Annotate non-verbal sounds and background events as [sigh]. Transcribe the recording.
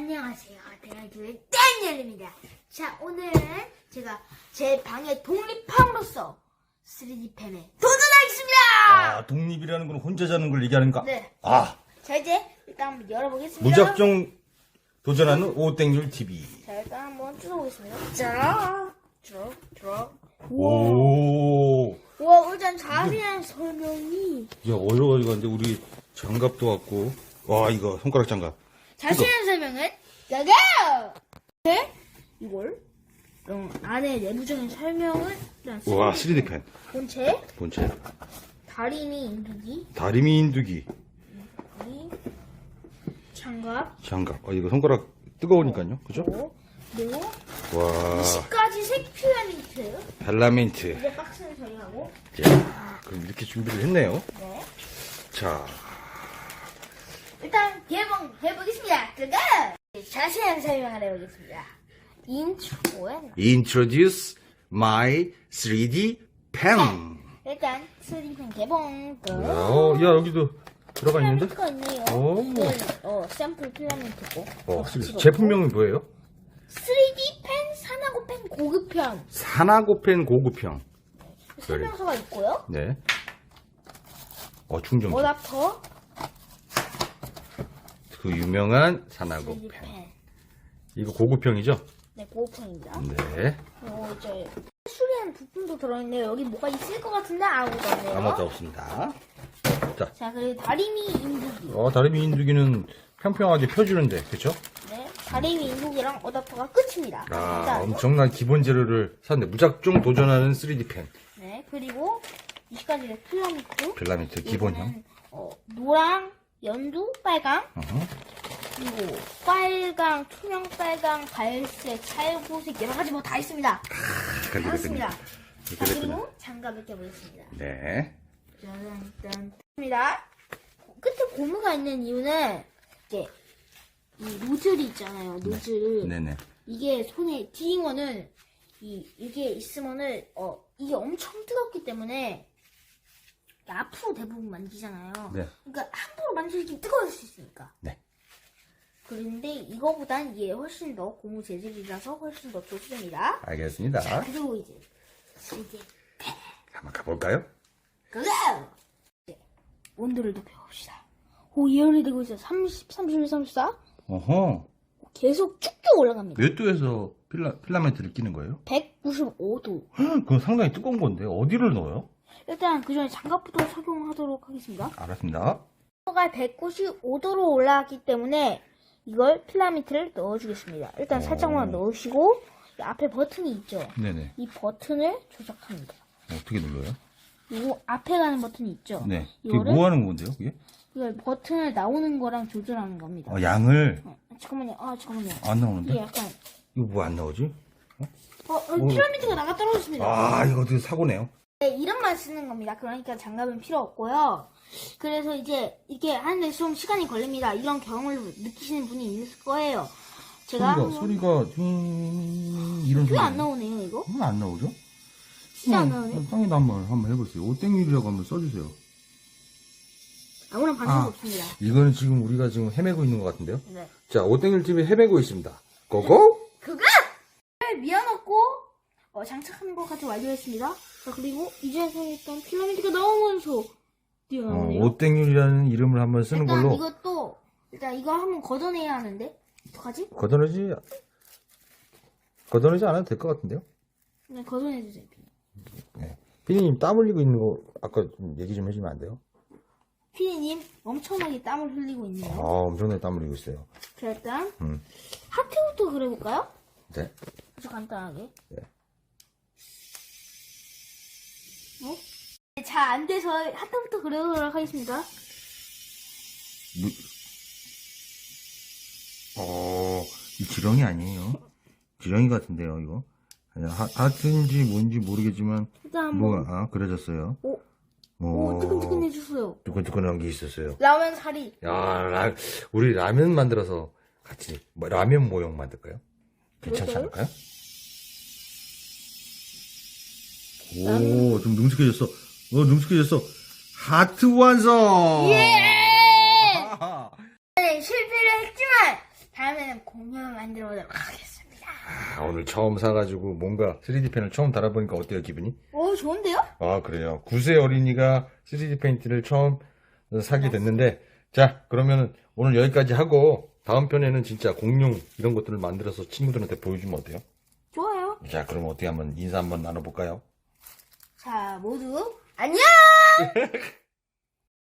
안녕하세요. 대학교의 땡열입니다. 자, 오늘은 제가 제 방의 독립함으로써 3D 펜에 도전하겠습니다! 아, 독립이라는 건 혼자 자는 걸 얘기하는가? 네. 아, 자, 이제 일단 한번 열어보겠습니다. 무작정 도전하는 오땡률 TV. 자, 일단 한번 뜯어보겠습니다. 자, 쭉, 쭉. 오, 우와, 일단 자세한 설명이. 야, 어려워가지고, 근데 우리 장갑도 왔고. 와, 이거 손가락 장갑. 자세한 설명은 여기! 네? 이걸 음, 안에 내부적인 설명은 일단 와, 3D 펜. 본체, 본체. 다리미 인두기, 다리미 인두기. 이 장갑, 장갑. 아, 이거 손가락 뜨거우니까요. 그죠? 오, 그리고 와, 10가지 색 필라멘트 발라멘트. 이제 박스는 저희하고 자, 그럼 이렇게 준비를 했네요. 네. 자, 일단 개봉 해보겠습니다. 그거 자세한 설명을 해보겠습니다. 인트로에 introduce my 3D pen. 일단 3D펜 개봉 끝. 어, 야, 여기도 들어가 있는데? 필라멘트가 있네요. 오. 이건, 어, 샘플 필라멘트고. 어, 같이 제품명은 뭐예요? 3D 펜, 산하고 펜 고급편 사나고펜 고급형. 설명서가 있고요. 네. 어, 충전. 어답터, 그 유명한 3D 사나고펜. 펜. 이거 고급형이죠? 네, 고급편입니다. 네. 그리고 이제 수리한 부품도 들어있네요. 여기 뭐가 있을 것 같은데 아무것도 없네요. 아무것도 없습니다. 자, 자, 그리고 다리미 인두기. 어, 다리미 인두기는 평평하게 펴주는데, 그쵸? 네, 다리미 인두기랑 어답터가 끝입니다. 아, 일단, 엄청난 기본 재료를 샀네. 무작정 도전하는 3D 펜. 네, 그리고 20가지의 필라멘트. 필라멘트 기본형. 이거는, 어, 노랑, 연두, 빨강, 어허. 그리고 빨강, 투명 빨강, 갈색, 찰고색 여러 가지 뭐 다 있습니다. 아, 그렇게 맞습니다. 됐군요. 자, 그렇게 됐군요. 그리고 장갑을 껴보겠습니다. 네. 짜잔, 입니다. 끝에 고무가 있는 이유는 이제 이 노즐이 있잖아요. 노즐. 네네. 이게 손에 딩어는 이 이게 있으면은 어 이게 엄청 뜨겁기 때문에 앞으로 대부분 만지잖아요. 네. 그러니까 함부로 만지기 뜨거울 수 있으니까. 네. 그런데 이거보단 이게 훨씬 더 고무 재질이라서 훨씬 더 좋습니다. 알겠습니다. 그리고 이제 이제 한번 가볼까요? 그거 네. 온도를 높여봅시다. 오 예열이 되고 있어요. 30, 31, 34 어허. 계속 쭉쭉 올라갑니다. 몇 도에서 필라, 필라멘트를 끼는 거예요? 195도. 그건 상당히 뜨거운 건데, 어디를 넣어요? 일단 그 전에 장갑부터 착용하도록 하겠습니다. 알았습니다. 온도가 195도로 올라왔기 때문에 이걸 필라멘트를 넣어주겠습니다. 일단 오. 살짝만 넣으시고 이 앞에 버튼이 있죠. 네네. 이 버튼을 조작합니다. 어떻게 눌러요? 그리고 앞에 가는 버튼이 있죠. 네. 그게 이거를 뭐 하는 건데요, 그게? 이걸 버튼을 나오는 거랑 조절하는 겁니다. 어, 양을 어, 잠깐만요. 아 잠깐만요. 안 이게 나오는데? 약간 이거 뭐 안 나오지? 어, 어, 피라미드가 나가 떨어졌습니다. 아, 이거 어떻게 사고네요? 네, 이름만 쓰는 겁니다. 그러니까 장갑은 필요 없고요. 그래서 이제 이렇게 하는데 좀 시간이 걸립니다. 이런 경험을 느끼시는 분이 있을 거예요. 제가 소리가, 한번- 소리가, 음, 이런 소리. 왜안 나오네요, 이거? 왜 안 나오죠? 진짜 안 나오네. 땅에다 한번, 한번 해보세요. 오땡률이라고 한번 써주세요. 아무런 반응이 아. 없습니다. 이거는 지금 우리가 지금 헤매고 있는 것 같은데요? 네. 자, 오땡률 TV 헤매고 있습니다. 고고! 어, 장착하는 것까지 완료했습니다. 자, 그리고 이제서 일단 필라멘트가 나오면서 어, 뛰어나오네요. 오땡률이라는 이름을 한번 쓰는 일단 걸로. 이것도 일단 이거 한번 걷어내야 하는데 어떡하지? 걷어내지, 걷어내지 않아도 될 것 같은데요? 네, 걷어내주세요. 네. 피디님 땀 흘리고 있는 거 아까 좀 얘기 좀 해주면 안 돼요? 피디님 엄청나게 땀을 흘리고 아, 있네요. 엄청나게 땀 흘리고 있어요. 자, 일단 음. 하트부터 그려볼까요? 네. 아주 간단하게. 네. 어? 네, 잘안 돼서 하트부터 그려보도록 하겠습니다. 무... 어, 이 지렁이 아니에요? 지렁이 같은데요, 이거? 아니, 하, 하트인지 뭔지 모르겠지만, 일단 한번 뭐, 아, 그려졌어요. 오, 오, 오, 뜨끈뜨끈해주세요. 뜨끈뜨끈한 게 있었어요. 라면 사리. 야, 라, 우리 라면 만들어서 같이, 뭐, 라면 모형 만들까요? 괜찮지 그럴까요? 않을까요? 오, 좀 능숙해졌어. 어, 능숙해졌어. 하트 완성! 예! 네, 실패를 했지만 다음에는 공룡을 만들어 보도록 하겠습니다. 아, 오늘 처음 사가지고 뭔가 3D 펜을 처음 달아보니까 어때요, 기분이? 오, 좋은데요? 아, 그래요. 9세 어린이가 3D 페인트를 처음 사게 됐는데, 자, 그러면 오늘 여기까지 하고, 다음 편에는 진짜 공룡 이런 것들을 만들어서 친구들한테 보여주면 어때요? 좋아요. 자, 그럼 어떻게 한번 인사 한번 나눠볼까요? 자, 모두 안녕! [laughs]